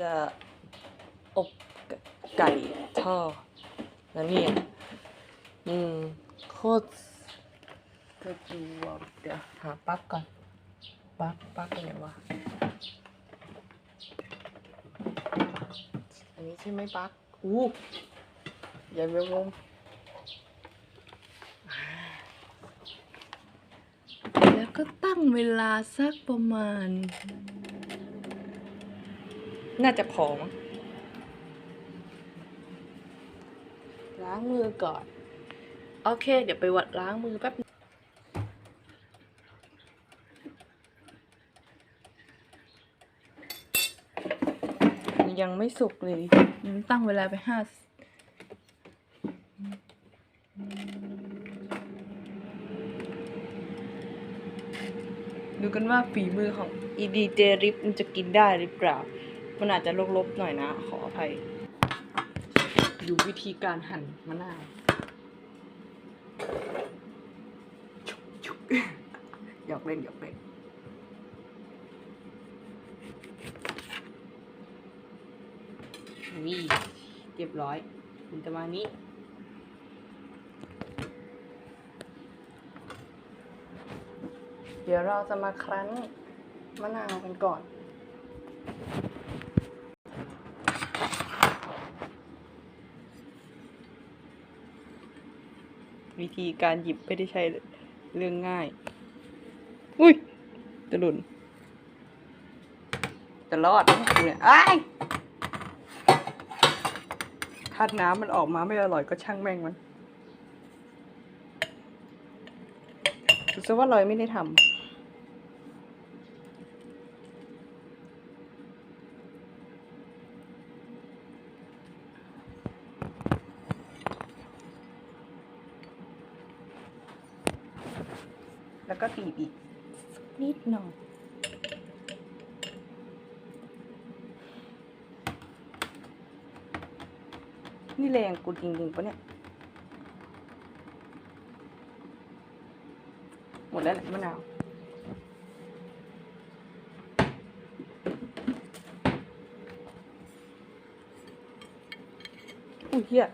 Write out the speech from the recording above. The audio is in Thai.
จะอบไก่ทอดนะเนี่ยอืมโคตรจะดูเดี๋ยวหาปั๊กก่อนปั๊กปั๊กเป็นไงวะอันนี้ใช่ไหมปั๊กอู้ใหญ่เวงวงแล้วก็ตั้งเวลาสักประมาณ น่าจะพอมั้งล้างมือก่อน โอเค เดี๋ยวไปวัดล้างมือแป๊บนึงยังไม่สุกเลยยังตั้งเวลาไปห้าดูกันว่าฝีมือของอีดีเจริปมันจะกินได้หรือเปล่า มันอาจจะลบๆหน่อยนะ ขออภัย ดูวิธีการหั่นมะนาวชุบชุบหยอกเล่นหยอกเล่นนี่เรียบร้อยมันจะมานี้เดี๋ยวเราจะมาครั้นมะนาวกันก่อน วิธีการหยิบไม่ได้ใช้เรื่องง่าย อุ้ยจะหล่นจะรอดเนี่ยไอ้ายถ้าน้ำมันออกมาไม่อร่อยก็ช่างแม่งมันรู้สึกว่าลอยไม่ได้ทำ แล้วก็บีบอีกสักนิดหน่อยนี่แรงกูจริงๆปะเนี่ย หมดแล้วแหละมะนาวอุ้ยเฮีย